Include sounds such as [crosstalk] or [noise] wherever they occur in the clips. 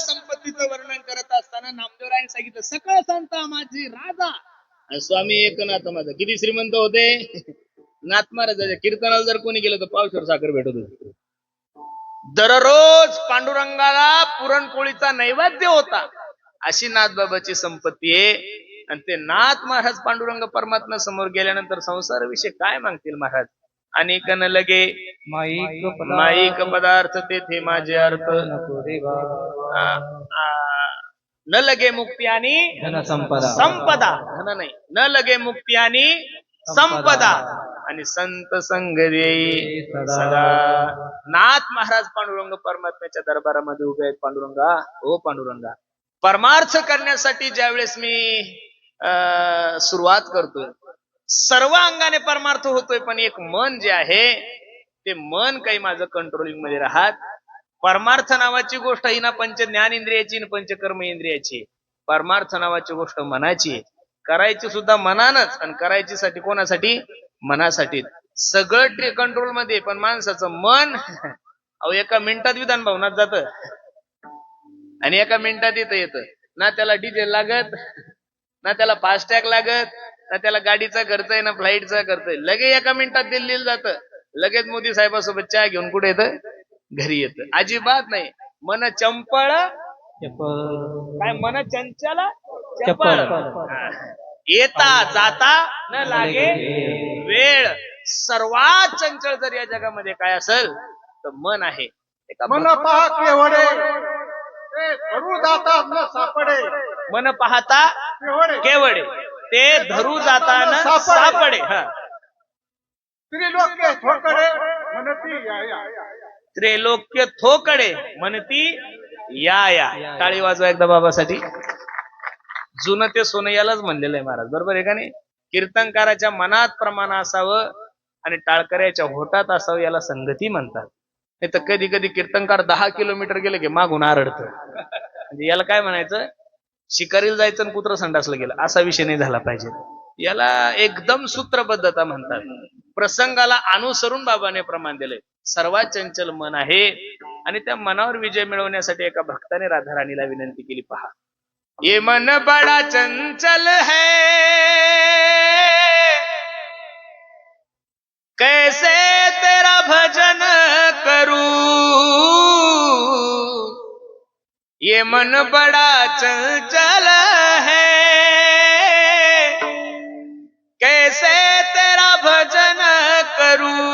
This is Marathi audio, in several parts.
संपत्तीचं वर्णन करत असताना नामदेवरायने सांगितलं सकळ संत माझी राजा. आणि स्वामी एकनाथ माझा किती श्रीमंत होते? नाथ महाराजाच्या कीर्तनाला जर कोणी गेलं तर पावशर साखर भेटत होती. दररोज पांडुरंगाला पुरणपोळीचा नैवेद्य होता. अशी नाथबाबाची संपत्ती आहे. आणि ते नाथ महाराज पांडुरंग परमात्मा समोर गेल्यानंतर संसाराविषयी काय मागतील महाराज? अनेक न लगे माईक माईक पदार्थ तेथे माझे अर्थ. न लगे मुक्ती आणि संपदा. संपदा. धन नाही. न लगे मुक्ती आणि संपदा. आणि संत संग देई सदा. नाथ महाराज पांडुरंग परमात्म्याच्या दरबारामध्ये उभे आहेत पांडुरंगा. हो पांडुरंगा. परमार्थ करण्यासाठी ज्यावेळेस मी अं, सुरुवात करतोय सर्व अंगाने परमार्थ होतोय पण एक मन जे आहे ते मन काही माझं कंट्रोलिंगमध्ये राहत. परमार्थ नावाची गोष्ट ही ना पंच ज्ञान इंद्रियाची ना पंचकर्म इंद्रियाची. परमार्थ नावाची गोष्ट मनाची. करायची सुद्धा मनानच आणि करायची साठी कोणासाठी? मनासाठी. सगळं कंट्रोलमध्ये पण माणसाचं मन अहो एका मिनिटात विधान भवनात जात. आणि एका मिनिटात येत येतं. ना त्याला डिझेल लागत ना त्याला फास्टॅग लागत ना त्याला गाडीचा खर्च आहे ना फ्लाईटचा खर्च आहे. लगे एका मिनिटात दिल्लीला जातं. लगेच मोदी साहेबासोबत चहा घेऊन कुठे येतं? घरी येतं. अजिबात नाही. मन चंपळ. काय मन चंचल? चपळ. हा. येता जाता न लागे वेळ. सर्वात चंचल जर या जगामध्ये काय असेल तर मन आहे. मन पहा केवडे. ते धरू जातात न सापडे. मन पाहता केवडे. ते धरू जाताना सापडे. हा. त्रिलोक्य ठोकडे म्हणती त्रैलोक्य थोकडे म्हणती या या टाळी वाजवा एकदा बाबासाठी. जुनं ते सोनं यालाच म्हणलेलं आहे महाराज. बरोबर आहे का नाही? कीर्तनकाराच्या मनात प्रमाण असावं आणि टाळकऱ्याच्या होटात असावं याला संगती म्हणतात. नाही तर कधी कधी कीर्तनकार दहा किलोमीटर गेले की मागून आरडत. म्हणजे याला काय म्हणायचं? शिकारीला जायचं आणि कुत्र संडासला गेलं असा विषय नाही झाला पाहिजे. याला एकदम सूत्रबद्धता म्हणतात. प्रसंगाला अनुसरून बाबाने प्रमाण दिलंय सर्वात चंचल मन आहे आणि त्या मनावर विजय मिळवण्यासाठी एका भक्ताने राधाराणीला विनंती केली पहा. ये मन बड़ा चंचल है. कैसे मन बड़ा चंचल है। कैसे तेरा भजन करूँ?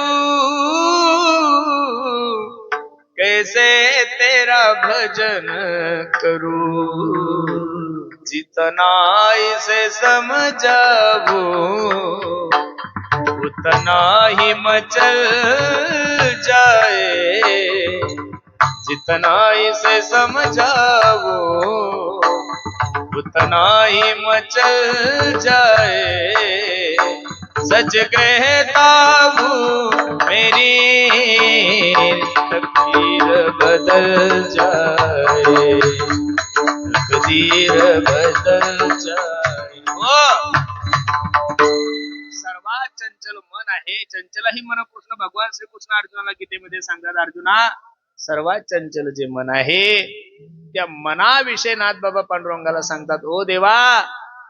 कैसे तेरा भजन करूँ? जितना इसे समझावो उतना ही मचल जाए। जितना इसे समझावो उतना ही मचल जाए। सच कहता हूँ, मेरी तकदीर बदल जाए। तकदीर बदल जाए। हो. सर्वात चंचल मन आहे, चंचल ही मन कृष्ण भगवान श्रीकृष्ण अर्जुनाला गीतेमध्ये सांगतात, अर्जुना सर्वात चंचल जे मन आहे त्या मनाविषयी नाथ बाबा पांडुरंगाला सांगतात ओ देवा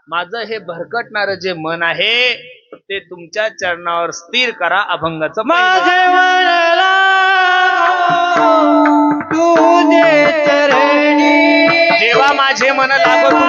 माझं हे भरकटणार जे मन आहे ते तुमच्या चरणावर स्थिर करा अभंगाचं देवा माझे मन लाग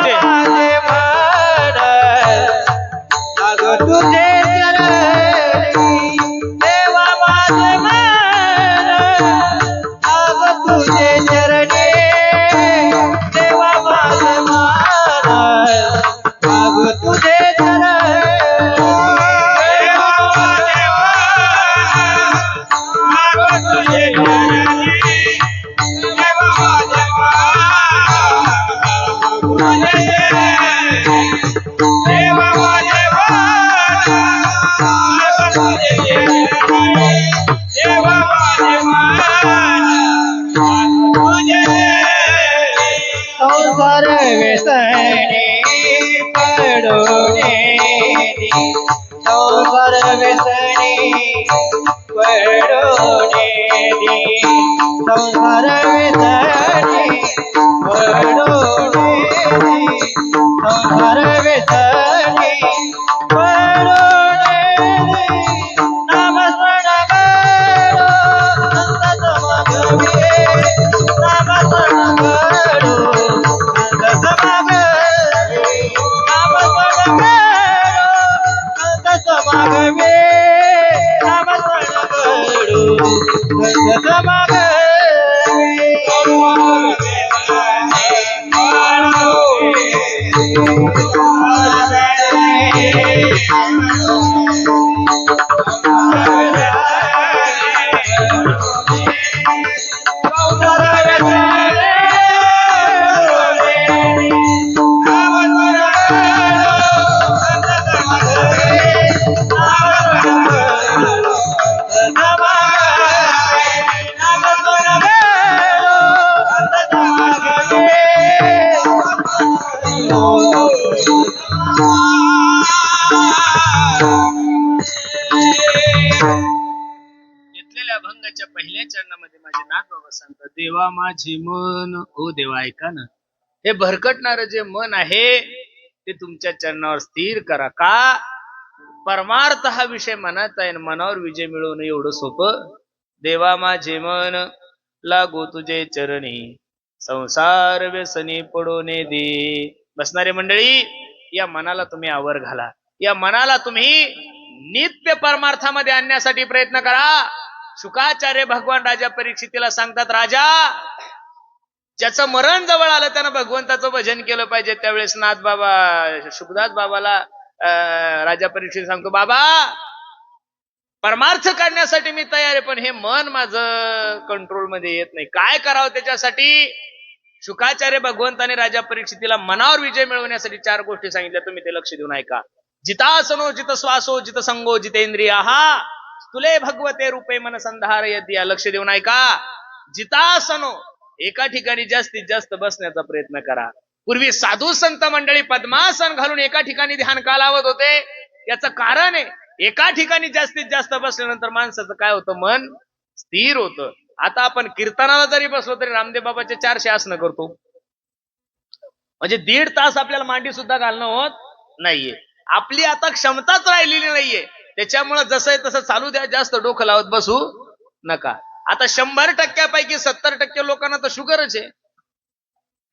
देवा माझे मन. ओ देवा ऐका ना. हे भरकटणार जे मन आहे ते तुमच्या चरणावर स्थिर करा. का? परमार्थ हा विषय मनात आहे मनावर विजय मिळवणं एवढं सोपं? देवा माझे मन लागो तुझे चरणी. संसार व्यसनी पडोने दे. बसणारे मंडळी या मनाला तुम्ही आवर घाला. या मनाला तुम्ही नित्य परमार्थामध्ये आणण्यासाठी प्रयत्न करा. शुकाचार्य भगवान राजा परीक्षितीला सांगतात राजा ज्याचं मरण जवळ आलं त्यानं भगवंताचं भजन केलं पाहिजे. त्यावेळेस नाथ बाबा शुभदास बाबाला राजा परीक्षित सांगतो बाबा परमार्थ काढण्यासाठी मी तयार आहे पण हे मन माझं कंट्रोलमध्ये येत नाही. काय करावं त्याच्यासाठी? शुकाचार्य भगवंताने राजा परीक्षितीला मनावर विजय मिळवण्यासाठी चार गोष्टी सांगितल्या. तुम्ही ते लक्ष देऊन ऐका. जितासनो जित श्वासो जित संगो जितेंद्रिया हा तुले भगवते रूपे मन संधार या लक्ष देऊन ऐका जितासनो. एका ठिकाणी जास्तीत जास्त बसण्याचा प्रयत्न करा. पूर्वी साधू संत मंडळी पद्मासन घालून एका ठिकाणी ध्यान का लावत होते? याचं कारण आहे एका ठिकाणी जास्तीत जास्त बसल्यानंतर माणसाचं काय होतं? मन स्थिर होतं. आता आपण कीर्तनाला जरी बसलो तरी रामदेव बाबाचे चारशे आसनं करतो. म्हणजे दीड तास आपल्याला मांडी सुद्धा घालणं होत नाहीये. आपली आता क्षमताच राहिलेली नाहीये. त्याच्यामुळे जसं आहे तसं चालू द्या जास्त डोकं लावत बसू नका. आता शंभर टक्क्यापैकी सत्तर टक्के लोकांना तर शुगरच आहे.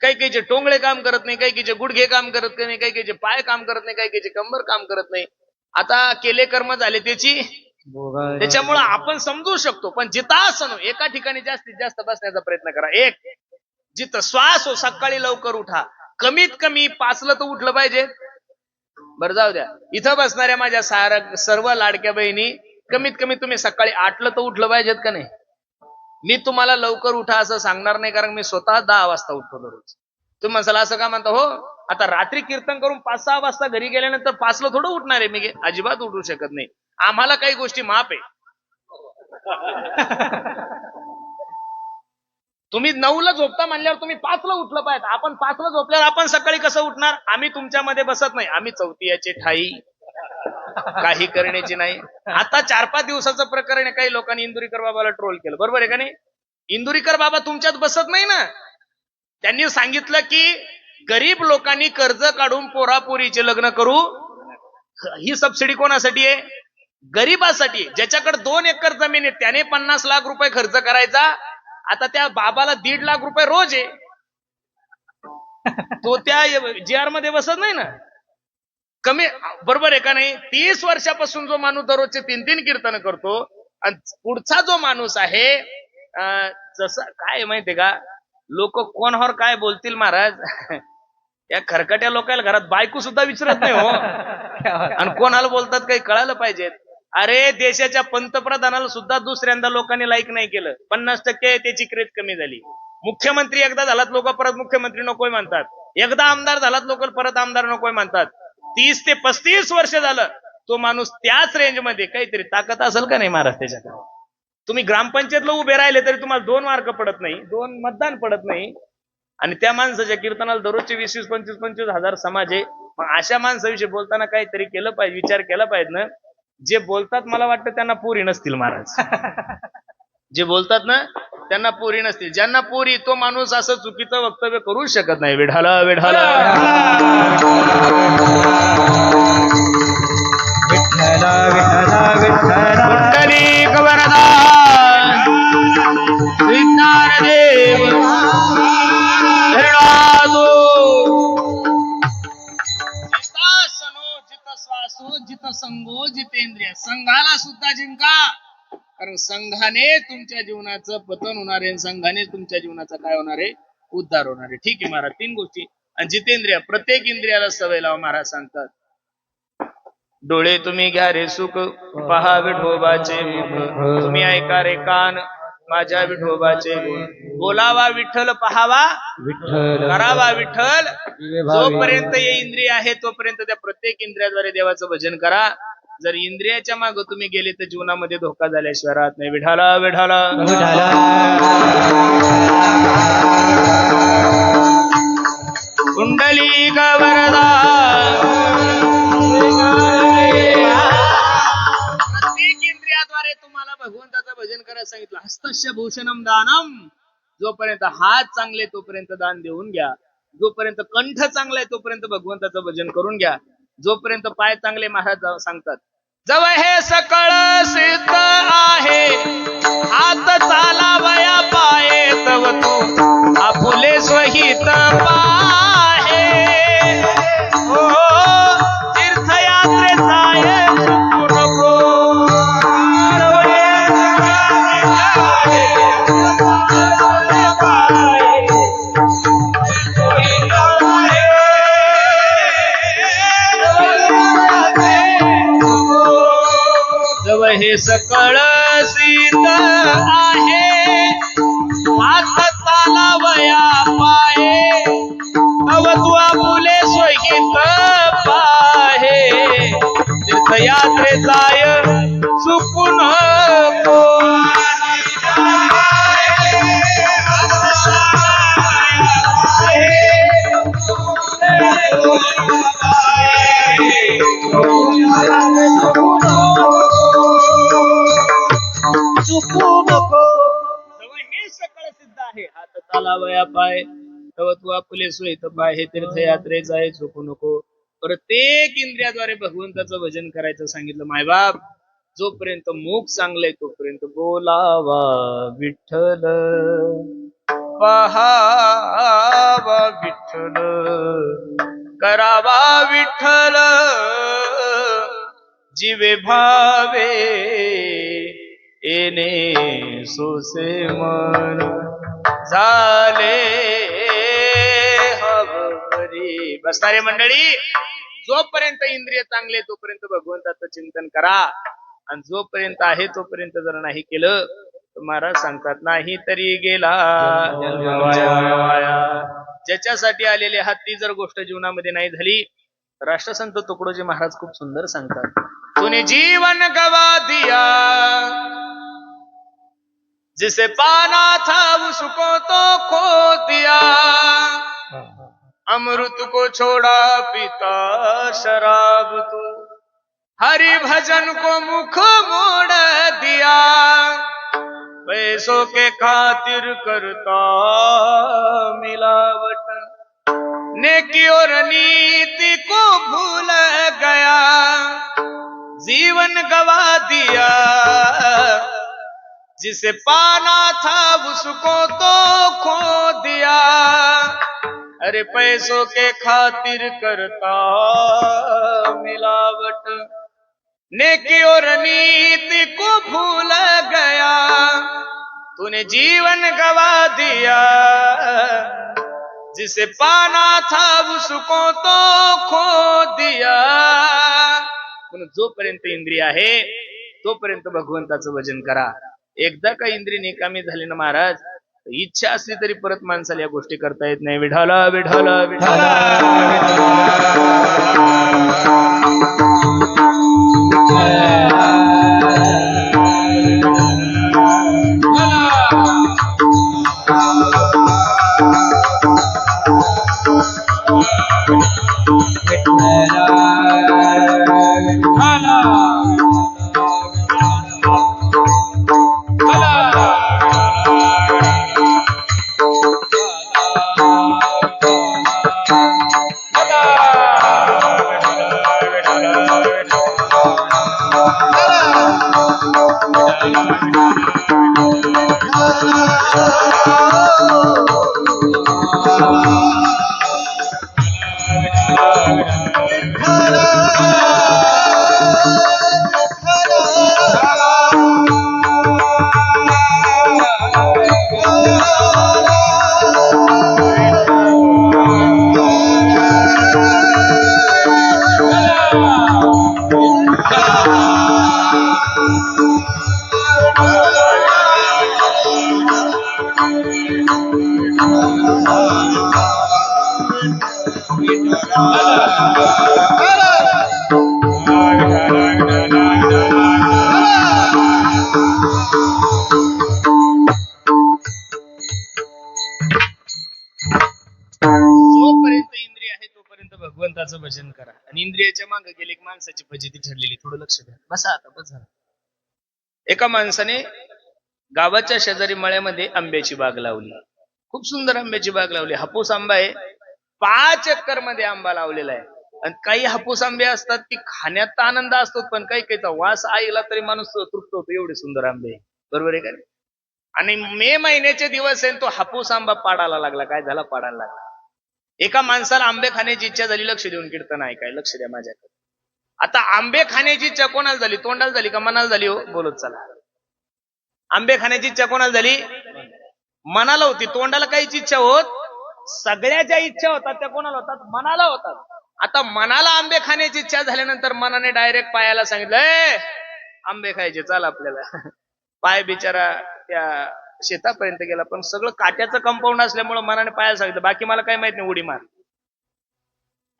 काही काहीचे टोंगळे काम करत नाही काही काहीचे गुडघे काम करत नाही काही काहीचे पाय काम करत नाही काही काहीचे कंबर काम करत नाही. आता केले कर्म झाले त्याची. त्याच्यामुळं आपण समजू शकतो पण जितासनो एका ठिकाणी जास्तीत जास्त बसण्याचा प्रयत्न करा. एक जिथं श्वास हो सकाळी लवकर उठा. कमीत कमी पाचलं तर उठलं पाहिजे. बरं जाऊ द्या. इथं बसणाऱ्या माझ्या सार सर्व लाडक्या बहिणी कमीत कमी तुम्ही सकाळी आठलं तर उठलं पाहिजेत का नाही? मी तुम्हाला लवकर उठा असं सांगणार नाही कारण मी स्वतः दहा वाजता उठतो दररोज. तुम्ही म्हणसाल असं का म्हणता? हो आता रात्री कीर्तन करून पाच सहा वाजता घरी गेल्यानंतर पाचला थोडं उठणार आहे मी. अजिबात उठू शकत नाही. आम्हाला काही गोष्टी माप आहे. तुम्ही नऊला झोपता म्हणल्यावर तुम्ही पाचला उठलं पाहिजे. आपण पाचला झोपल्यावर आपण सकाळी कसं उठणार? आम्ही तुमच्यामध्ये बसत नाही. आम्ही चौथीयाचे ठाई. काही करण्याची नाही. आता चार पाच दिवसाचं प्रकरण आहे. काही लोकांनी इंदुरीकर बाबाला ट्रोल केलं. बरोबर आहे का नाही? इंदुरीकर बाबा तुमच्यात बसत नाही ना. त्यांनी सांगितलं की गरीब लोकांनी कर्ज काढून पोरापोरीचे लग्न करू ही सबसिडी कोणासाठी आहे? गरीबासाठी ज्याच्याकडे दोन एकर जमीन आहे त्याने पन्नास लाख रुपये खर्च करायचा. आता त्या बाबाला दीड लाख रुपये रोज आहे. तो त्या जी आरमध्ये बसत नाही ना. कमी बरोबर आहे का नाही? तीस वर्षापासून जो माणूस दररोजचे तीन तीन कीर्तन करतो आणि पुढचा जो माणूस आहे जसं काय माहितीये का? लोक कोणावर काय बोलतील महाराज? या खरकट्या लोकांना घरात बायको सुद्धा विचारत नाही हो. [laughs] आणि कोणाला बोलतात काही कळायला पाहिजे अरे देशाच्या पंतप्रधानाला सुद्धा दुसऱ्यांदा लोकांनी लाईक नाही केलं. पन्नास टक्के त्याची क्रेज कमी झाली. मुख्यमंत्री एकदा झालात लोक परत मुख्यमंत्री नकोय म्हणतात. एकदा आमदार झालात लोक परत आमदार नकोय म्हणतात. तीस ते पस्तीस वर्ष झालं तो माणूस त्याच रेंजमध्ये काहीतरी ताकद असेल का नाही महाराज त्याच्याकडे? तुम्ही ग्रामपंचायतला उभे राहिले तरी तुम्हाला दोन मार्क पडत नाही दोन मतदान पडत नाही. आणि त्या माणसाच्या कीर्तनाला दररोजचे वीस वीस पंचवीस पंचवीस हजार समाज आहे. मग अशा माणसाविषयी बोलताना काहीतरी केलं पाहिजे विचार केला पाहिजे ना? जे बोलतात मला वाटतं त्यांना पुरी नसतील महाराज. [laughs] जे बोलतात ना त्यांना पुरी नसतील. ज्यांना पुरी तो माणूस असं चुकीचं वक्तव्य करूच शकत नाही. विढाला विढाला. विठ्ठल विठ्ठल विठ्ठल. संघो जितेंद्रिय. संघाला सुद्धा जिंका. कारण संघाने तुमच्या जीवनाचं पतन होणार आहे संघाने तुमच्या जीवनाचा काय होणार आहे? उद्धार होणार आहे. ठीक आहे महाराज तीन गोष्टी. आणि जितेंद्रिय प्रत्येक इंद्रियाला सवय लावा महाराज सांगतात. डोळे तुम्ही घ्या रे सुख पहा विठोबाचे मुख. तुम्ही ऐका रे कान. माझ्या विठोबाचे गुण. बोलावा विठ्ठल पहावा. विठ्ठल. करावा विठ्ठल. जोपर्यंत हे इंद्रिय आहे तोपर्यंत त्या प्रत्येक इंद्रियाद्वारे देवाचं भजन करा. जर इंद्रियाच्या मागे तुम्ही गेले तर जीवनामध्ये धोका झाल्याशिवाय राहत नाही. विठाला विठाला विठ्ठला. कुंडली वरदा? भगवंताचं भजन करायला सांगितलं हस्तस्य भूषणम दानम. जोपर्यंत हात चांगले तोपर्यंत दान देऊन घ्या. जोपर्यंत कंठ चांगला आहे तोपर्यंत भगवंताचं भजन करून घ्या. जोपर्यंत पाय चांगले महाराज सांगतात. जवळ हे सकळ सिद्ध आहे. हात चालावया पाये तव तू. आपुले स्वहित पाहे हे सकळ सीत आहे. हात वया पाये तव फुले आपुले स्वहित पाहे. तीर्थयात्रे जाय चालावया पाय. तव तू आपले सोयीत पाय. हे तीर्थयात्रे जाय झोपू नको. प्रत्येक इंद्रियाद्वारे भगवंताचं भजन करायचं सांगितलं. मायबाप जोपर्यंत मुख चांगलंय तोपर्यंत बोलावा विठ्ठल. पहावा विठ्ठल. करावा विठ्ठल. जीवे भावे येणे सोसे मन. झाले हवरी बसणारे मंडळी. जोपर्यंत इंद्रिय चांगले तोपर्यंत भगवंताचं चिंतन करा. आणि जोपर्यंत आहे तोपर्यंत जर नाही केलं तर महाराज सांगतात नाही तरी गेला ज्याच्यासाठी आलेली हात ती जर गोष्ट जीवनामध्ये नाही झाली राष्ट्रसंत तुकडोजी महाराज खूप सुंदर सांगतात तुने जीवन गवा दिया जिसे पाना था उसको तो खो दिया। अमृत को छोड़ा पीता शराब तू। हरि भजन को मुख मोड़ दिया। पैसों के खातिर करता मिलावट। नेकी और नीति को भूल गया। जीवन गवा दिया। जिसे पाना था उसको तो खो दिया। अरे पैसों के खातिर करता मिलावट। नेकी और नीति को भूल गया। तूने जीवन गवा दिया। जिसे पाना था उसको तो खो दिया। म्हणून जोपर्यंत इंद्रिय आहे तोपर्यंत भगवंताचं भजन करा। एकदा का इंद्रिय निकामी झाली ना महाराज इच्छा असली तरी परत माणसाला या गोष्टी करता येत नाही. विढाला विढाला विढाला भगवंताचं भजन करा. आणि इंद्रियाच्या मागे गेले की माणसाची फजिती ठरलेली. थोडं लक्ष द्या. बसा आता बस झालं. एका माणसाने गावाच्या शेजारी मळ्यामध्ये आंब्याची बाग लावली. खूप सुंदर आंब्याची बाग लावली. हापूस आंबा आहे. पाच एकरमध्ये आंबा लावलेला आहे. आणि काही हापूस आंबे असतात ती खाण्यात तर आनंद असतो पण काही काहीचा वास आईला तरी माणूस तृप्त होतो एवढे सुंदर आंबे बरोबर आहे का आणि मे महिन्याचे दिवस आहे तो हापूस आंबा पाडायला लागला. काय झाला? पाडायला लागला. एका माणसाला आंबे खाण्याची इच्छा झाली लक्ष देऊन कीर्तन ऐकाय लक्ष द्या माझ्याकडे. आता आंबे खाण्याची इच्छा कोणाला झाली? तोंडाला झाली का मनाला झाली हो? बोलत चला. आंबे खाण्याची इच्छा कोणाला झाली? मनाला होती. तोंडाला काहीची इच्छा होत सगळ्या ज्या इच्छा होतात त्या कोणाला होतात? मनाला होतात. आता मनाला आंबे खाण्याची इच्छा झाल्यानंतर मनाने डायरेक्ट पायाला सांगितलं "ए, आंबे खायचे चाल आपल्याला. [laughs] पाय बिचारा त्या शेतापर्यंत गेला पण सगळं काट्याचं कंपाऊंड असल्यामुळे मनाने पायाला सांगितलं बाकी मला काय माहीत नाही उडी मार.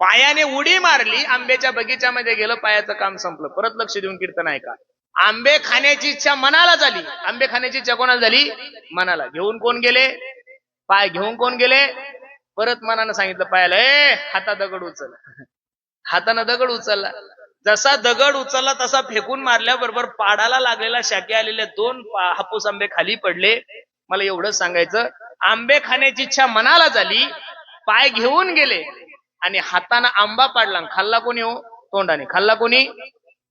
पायाने उडी मारली आंब्याच्या बगीच्यामध्ये गेलं पायाचं काम संपलं. परत लक्ष देऊन कीर्तन ऐका. आंबे खाण्याची इच्छा मनाला झाली. आंबे खाण्याची इच्छा कोणाला झाली? मनाला. घेऊन कोण गेले? पाय घेऊन कोण गेले? परत मनानं सांगितलं पायाला ए हाता दगड उचल हातानं दगड उचलला. जसा दगड उचलला तसा फेकून मारल्याबरोबर पाडाला लागलेला शाके आलेले दोन हापूस आंबे खाली पडले. मला एवढंच सांगायचं आंबे खाण्याची इच्छा मनाला झाली पाय घेऊन गेले आणि हातानं आंबा पाडला. खाल्ला कोणी हो? तोंडाने. खाल्ला कोणी?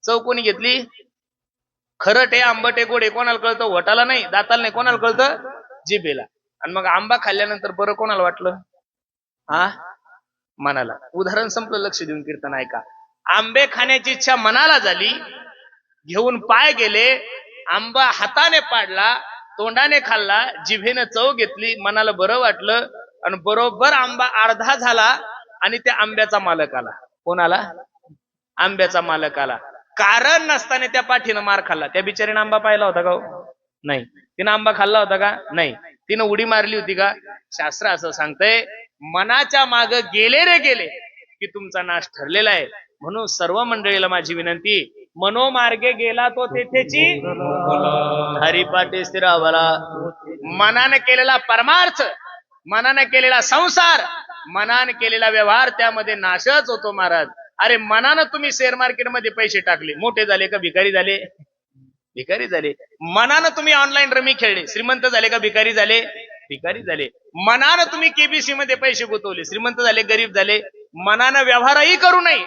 चव कोणी घेतली? खरट आहे आंबट आहे गोड आहे. कोणाला कळतं? वटाला नाही दाताला नाही. कोणाला कळतं? जिबेला आणि मग आंबा खाल्ल्यानंतर बरं कोणाला वाटलं? हा? मनाला. उदाहरण संपलं लक्ष देऊन कीर्तन ऐका. आंबे खाण्याची इच्छा मनाला झाली घेऊन पाय गेले आंबा हाताने पाडला तोंडाने खाल्ला जिभेने चव घेतली मनाला बरं वाटलं आणि बरोबर आंबा अर्धा झाला आणि त्या आंब्याचा मालक आला. कोण आला? आंब्याचा मालक आला. कारण नसताना त्या पाठीनं मार खाल्ला. त्या बिचारीनं आंबा पाहिला होता का हो? नाही. तिनं आंबा खाल्ला होता का? नाही. तिनं उडी मारली होती का? शास्त्र असं सांगतंय मनाच्या माग गेले रे गेले की तुमचा नाश ठरलेला आहे. म्हणून सर्व मंडळीला माझी विनंती मनोमार्गे गेला तो तेथेची हरिपाठी स्थिरावला. मनाने केलेला परमार्थ मनाने केलेला संसार मनाने केलेला व्यवहार त्यामध्ये नाशच होतो महाराज. अरे मनानं तुम्ही शेअर मार्केटमध्ये पैसे टाकले. मोठे झाले का भिकारी झाले? भिकारी झाले. मनानं तुम्ही ऑनलाईन रमी खेळले. श्रीमंत झाले का भिकारी झाले? भिकारी झाले. मनानं तुम्ही केबीसी मध्ये पैसे गुंतवले श्रीमंत झाले गरीब झाले मनानं व्यवहारही करू नये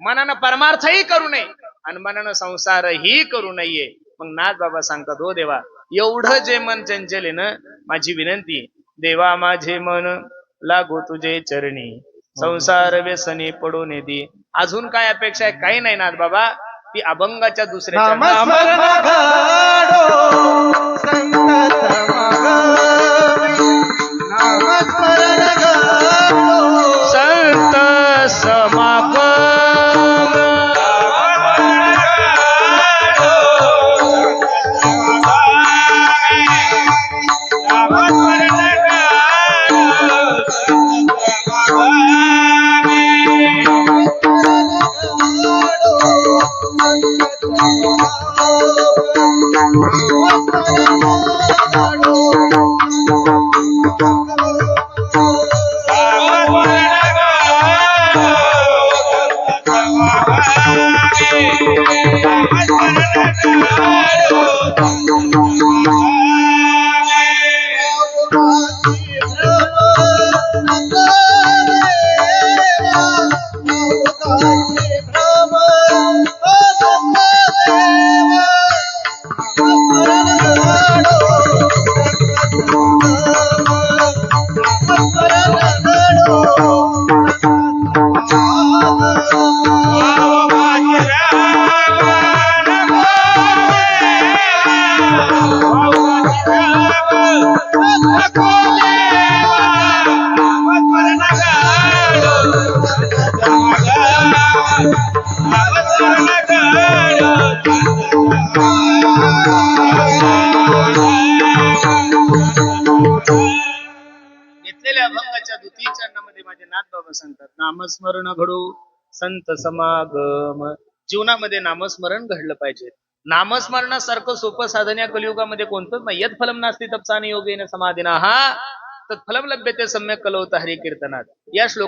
मनानं परमार्थही करू नये आणि मनानं संसारही करू नये. मग नाथ बाबा सांगतात हो देवा एवढं जे मन चंचल आहे ना माझी विनंती देवा माझे मन लागो तुझे चरणी. संसार व्यसनी पडून दे अजून काय अपेक्षा आहे? काही नाही नाथ बाबा. ती अभंगाच्या दुसऱ्या नामस्मरण घडू संत समागम. जीवनामध्ये नामस्मरण घडलं पाहिजे. नामस्मरणासारखं सोपं साधन या कलियुगामध्ये कोणतंच नाही. यत फलम नास्ती तपसाने योगेन समाधीना. हा तत्फलम लभ्यते सम्यक कलवत हरी कीर्तनात. या श्लोक